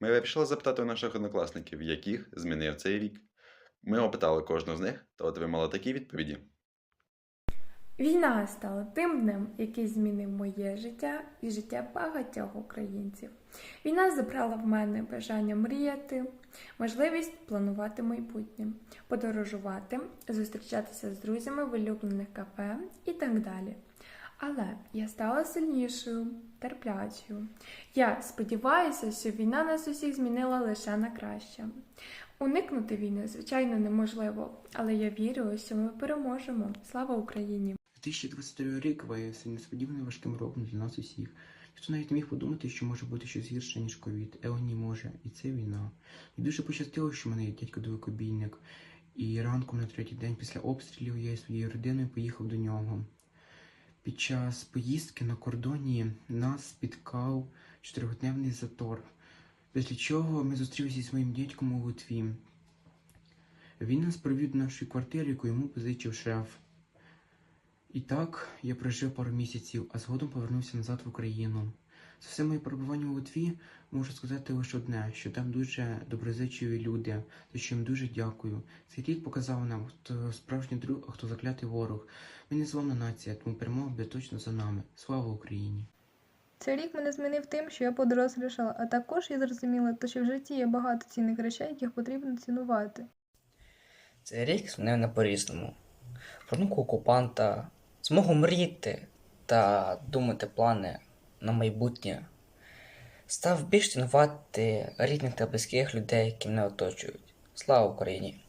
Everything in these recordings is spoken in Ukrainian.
Ми вирішили запитати у наших однокласників, яких змінив цей рік. Ми опитали кожного з них та отримали такі відповіді. Війна стала тим днем, який змінив моє життя і життя багатьох українців. Війна забрала в мене бажання мріяти, можливість планувати майбутнє, подорожувати, зустрічатися з друзями в улюблених кафе і так далі. Але я стала сильнішою, терплячою. Я сподіваюся, що війна нас усіх змінила лише на краще. Уникнути війни, звичайно, неможливо, але я вірю, що ми переможемо. Слава Україні! 2022 рік виявився несподівано важким роком для нас усіх. Ніхто навіть міг подумати, що може бути щось гірше, ніж ковід. Е, ні, може, і це війна. І дуже пощастило, що в мене є дядько далекобійник. І ранком на третій день після обстрілів я із своєю родиною поїхав до нього. Під час поїздки на кордоні нас спіткав чотирьохдневний затор, після чого ми зустрілися зі своїм дядьком у Литві. Він нас провів до нашої квартири, яку йому позичив шеф. І так я прожив пару місяців, а згодом повернувся назад в Україну. За все моє перебування у Литві можу сказати лише одне, що там дуже доброзичливі люди, за що їм дуже дякую. Цей рік показав нам, хто справжній друг, а хто заклятий ворог. Ми не зламна нація, тому перемога буде точно за нами. Слава Україні! Цей рік мене змінив тим, що я подорослішала, а також я зрозуміла, що в житті є багато цінних речей, яких потрібно цінувати. Цей рік змінив мене по-різному. Пронуку окупанта, змогу мріяти та думати плани на майбутнє. Став більш цінувати рідних та близьких людей, які мене оточують. Слава Україні!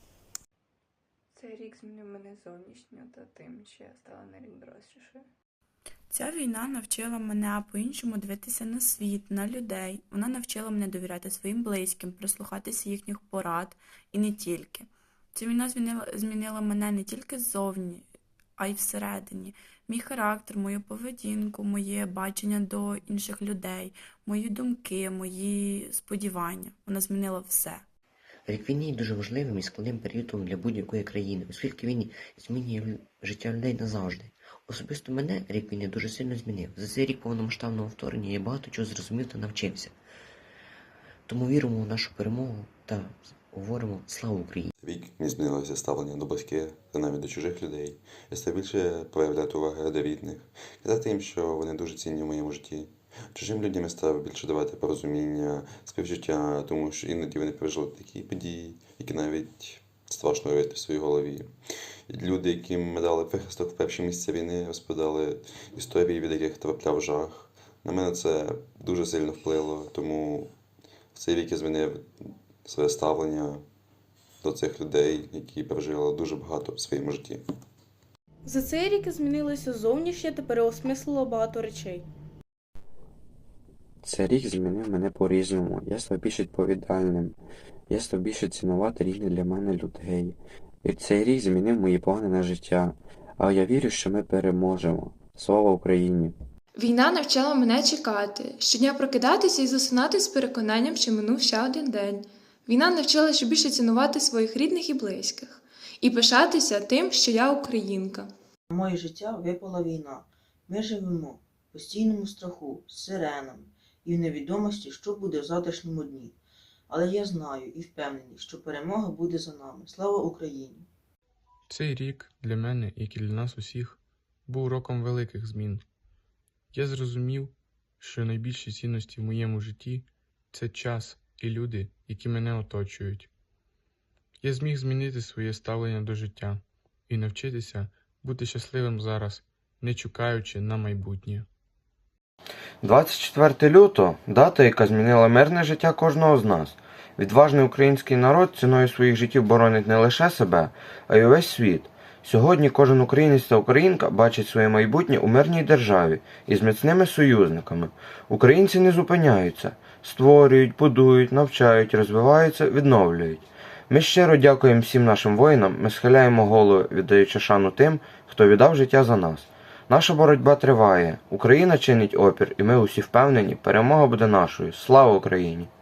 Цей рік змінив мене зовнішньо та тим, що я стала на рік дорослішою. Ця війна навчила мене по-іншому дивитися на світ, на людей. Вона навчила мене довіряти своїм близьким, прислухатися їхніх порад і не тільки. Ця війна змінила, змінила мене не тільки ззовні, а й всередині. Мій характер, мою поведінку, моє бачення до інших людей, мої думки, мої сподівання. Вона змінила все. Рік війни є дуже важливим і складним періодом для будь-якої країни, оскільки він змінює життя людей назавжди. Особисто мене рік війни дуже сильно змінив. За цей рік повномасштабного вторгнення я багато чого зрозумів та навчився. Тому віримо у нашу перемогу та говоримо слава Україні! Рік мені змінилося ставлення до близьких та навіть до чужих людей. Я став більше проявляти уваги до рідних, казати їм, що вони дуже цінні в моєму житті. Чужим людям я став більше давати порозуміння, співчуття, тому що іноді вони пережили такі події, які навіть страшно уявити в своїй голові. Люди, яким ми дали прихисток в перші місця війни, розповідали історії, від яких трапляв жах. На мене це дуже сильно вплило, тому в цей рік я змінив своє ставлення до цих людей, які пережили дуже багато в своєму житті. За цей рік змінилося зовнішнє та переосмислило багато речей. Цей рік змінив мене по-різному. Я став більш відповідальним. Я став більше цінувати різних для мене людей. І цей рік змінив мої плани на життя. Але я вірю, що ми переможемо. Слава Україні! Війна навчала мене чекати, щодня прокидатися і засинати з переконанням, що минув ще один день. Війна навчила ще більше цінувати своїх рідних і близьких, і пишатися тим, що я українка. На моє життя випала війна. Ми живемо в постійному страху, з сиренами і в невідомості, що буде в завтрашньому дні. Але я знаю і впевнений, що перемога буде за нами. Слава Україні! Цей рік для мене, як і для нас усіх, був роком великих змін. Я зрозумів, що найбільші цінності в моєму житті це час і люди, які мене оточують. Я зміг змінити своє ставлення до життя і навчитися бути щасливим зараз, не чекаючи на майбутнє. 24 лютого дата, яка змінила мирне життя кожного з нас. Відважний український народ ціною своїх життів боронить не лише себе, а й увесь світ. Сьогодні кожен українець та українка бачить своє майбутнє у мирній державі і з міцними союзниками. Українці не зупиняються, створюють, будують, навчають, розвиваються, відновлюють. Ми щиро дякуємо всім нашим воїнам, ми схиляємо голови, віддаючи шану тим, хто віддав життя за нас. Наша боротьба триває. Україна чинить опір, і ми усі впевнені, перемога буде нашою. Слава Україні!